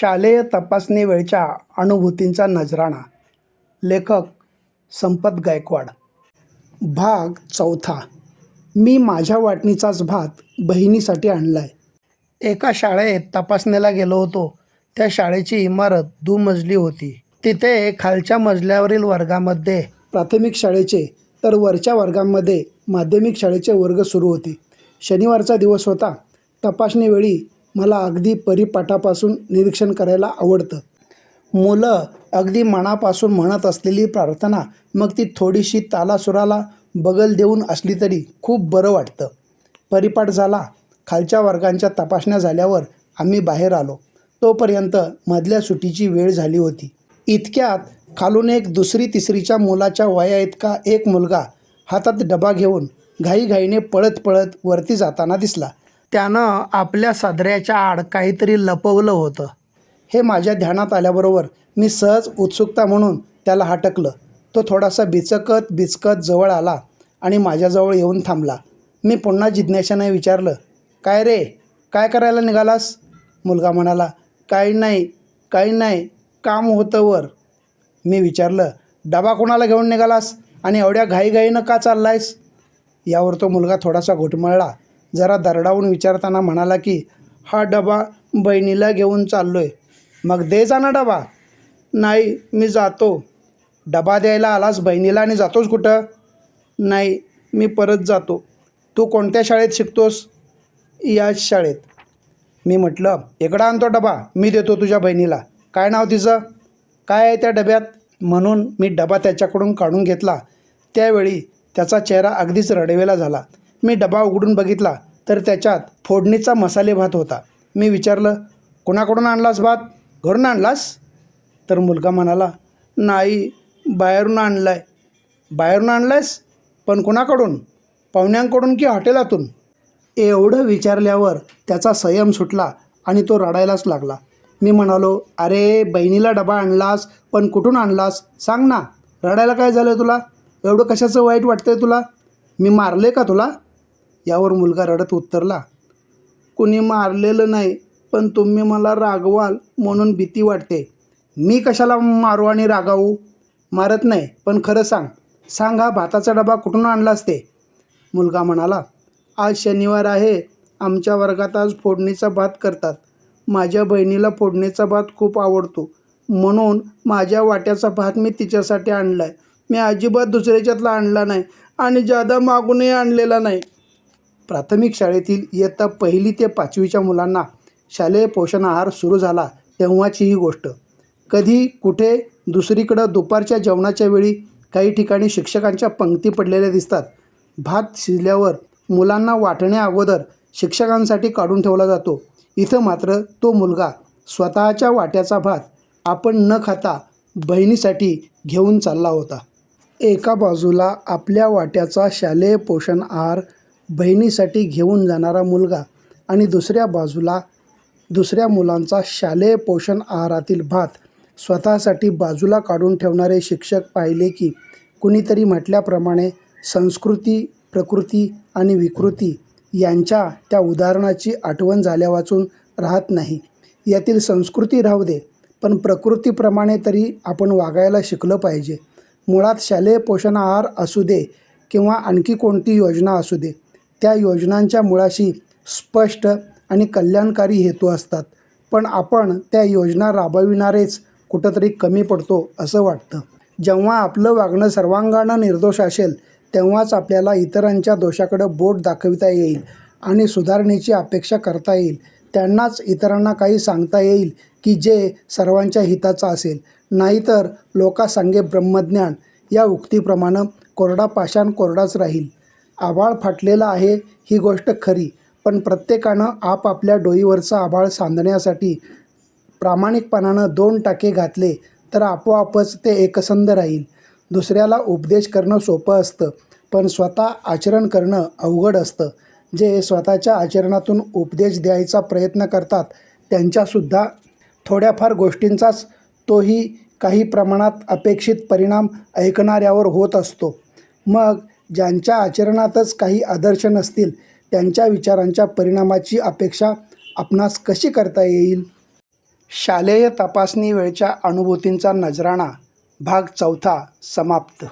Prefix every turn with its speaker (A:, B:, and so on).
A: शालेय तपासणी वेळच्या अनुभूतींचा नजराणा. लेखक संपत गायकवाड. भाग चौथा. मी माझ्या वाटणीचाच भात बहिणीसाठी आणला आहे एका शाळेत तपासणीला गेलो होतो. त्या शाळेची इमारत दुमजली होती. तिथे खालच्या मजल्यावरील वर्गामध्ये प्राथमिक शाळेचे तर वरच्या वर्गांमध्ये माध्यमिक शाळेचे वर्ग सुरू होते. शनिवारचा दिवस होता. तपासणीवेळी मला अगदी परिपाठापासून निरीक्षण करायला आवडतं. मुलं अगदी मनापासून म्हणत असलेली प्रार्थना मग ती थोडीशी तालासुराला बगल देऊन असली तरी खूप बरं वाटतं. परिपाठ झाला. खालच्या वर्गांच्या तपासण्या झाल्यावर आम्ही बाहेर आलो. तोपर्यंत मधल्या सुटीची वेळ झाली होती. इतक्यात खालून एक दुसरी तिसरीच्या मुलाच्या वया इतका एक मुलगा हातात डबा घेऊन घाईघाईने पळत पळत वरती जाताना दिसला. त्यानं आपल्या सदऱ्याच्या आड काहीतरी लपवलं होतं. हे माझ्या ध्यानात आल्याबरोबर मी सहज उत्सुकता म्हणून त्याला हटकलं. तो थोडासा बिचकत बिचकत जवळ आला आणि माझ्याजवळ येऊन थांबला. मी पुन्हा जिज्ञासाने विचारलं काय रे? काय करायला निघालास? मुलगा म्हणाला काही नाही काही नाही काम होतं वर. मी विचारलं डबा कोणाला घेऊन निघालास? आणि एवढ्या घाईघाईनं का चाललायस? यावर तो मुलगा थोडासा घुटमळला. जरा दरडावून विचारताना म्हणाला की हा डबा बहिणीला घेऊन चाललो आहे मग दे जा ना डबा. नाही मी जातो. डबा द्यायला आलास बहिणीला आणि जातोस कुठं? नाही मी परत जातो. तू कोणत्या शाळेत शिकतोस? याच शाळेत. मी म्हटलं इकडं आणतो डबा मी देतो तुझ्या बहिणीला. काय नाव तिचं? काय आहे त्या डब्यात? म्हणून मी डबा त्याच्याकडून काढून घेतला. त्यावेळी त्याचा चेहरा अगदीच रडवेला झाला. मी डबा उघडून बघितला तर त्याच्यात फोडणीचा मसाले भात होता. मी विचारलं कोणाकडून आणलास भात? घरून आणलास? तर मुलगा म्हणाला नाही बाहेरून आणला आहे बाहेरून आणलायस? पण कुणाकडून? पाहुण्यांकडून की हॉटेलातून? एवढं विचारल्यावर त्याचा संयम सुटला आणि तो रडायलाच लागला. मी म्हणालो अरे बहिणीला डबा आणलास पण कुठून आणलास? सांग ना. रडायला काय झालं तुला? एवढं कशाचं वाईट वाटतंय तुला? मी मारले का तुला? यावर मुलगा रडत उत्तरला कुणी मारलेलं नाही पण तुम्ही मला रागवाल म्हणून भीती वाटते. मी कशाला मारू आणि रागावू? मारत नाही पण खरं सांग. सांग हा भाताचा डबा कुठून आणलास ते? मुलगा म्हणाला आज शनिवार आहे. आमच्या वर्गात आज फोडणीचा भात करतात. माझ्या बहिणीला फोडणीचा भात खूप आवडतो. म्हणून माझ्या वाट्याचा भात मी तिच्यासाठी आणला आहे मी अजिबात दुसऱ्याच्यातला आणला नाही आणि जादा मागूनही आणलेला नाही. प्राथमिक शाळेतील इयत्ता पहिली ते पाचवीच्या मुलांना शालेय पोषण आहार सुरू झाला तेव्हाची ही गोष्ट. कधी कुठे दुसरीकडं दुपारच्या जेवणाच्या वेळी काही ठिकाणी शिक्षकांच्या पंक्ती पडलेल्या दिसतात. भात शिजल्यावर मुलांना वाटण्या अगोदर शिक्षकांसाठी काढून ठेवला जातो. इथं मात्र तो मुलगा स्वतःच्या वाट्याचा भात आपण न खाता बहिणीसाठी घेऊन चालला होता. एका बाजूला आपल्या वाट्याचा शालेय पोषण आहार बहिणीसाठी घेऊन जाणारा मुलगा आणि दुसऱ्या बाजूला दुसऱ्या मुलांचा शालेय पोषण आहारातील भात स्वतःसाठी बाजूला काढून ठेवणारे शिक्षक पाहिले की कुणीतरी म्हटल्याप्रमाणे संस्कृती प्रकृती आणि विकृती यांच्या त्या उदाहरणाची आठवण झाल्या वाचून राहत नाही. यातील संस्कृती राहू दे पण प्रकृतीप्रमाणे तरी आपण वागायला शिकलं पाहिजे. मुळात शालेय पोषण आहार असू दे किंवा आणखी कोणती योजना असू दे त्या योजनांच्या मुळाशी स्पष्ट आणि कल्याणकारी हेतू असतात. पण आपण त्या योजना राबविणारेच कुठंतरी कमी पडतो असं वाटतं. जेव्हा आपलं वागणं सर्वांगानं निर्दोष असेल तेव्हाच आपल्याला इतरांच्या दोषाकडं बोट दाखविता येईल आणि सुधारणेची अपेक्षा करता येईल. त्यांनाच इतरांना काही सांगता येईल की जे सर्वांच्या हिताचं असेल. नाहीतर लोकासांगे ब्रह्मज्ञान या उक्तीप्रमाणे कोरडा पाषाण कोरडाच राहील. आभाळ फाटलेला आहे ही गोष्ट खरी. पण प्रत्येकानं आपापल्या डोईवरचा आभाळ सांधण्यासाठी प्रामाणिकपणानं दोन टाके घातले तर आपोआपच ते एकसंध राहील. दुसऱ्याला उपदेश करणं सोपं असतं पण स्वतः आचरण करणं अवघड असतं. जे स्वतःच्या आचरणातून उपदेश द्यायचा प्रयत्न करतात त्यांच्यासुद्धा थोड्याफार गोष्टींचाच तोही काही प्रमाणात अपेक्षित परिणाम ऐकणाऱ्यावर होत असतो. मग ज्यांच्या आचरणातच काही आदर्श नसतील त्यांच्या विचारांच्या परिणामाची अपेक्षा आपणास कशी करता येईल? शालेय तपासणी वेळच्या अनुभूतींचा नजराणा. भाग चौथा समाप्त.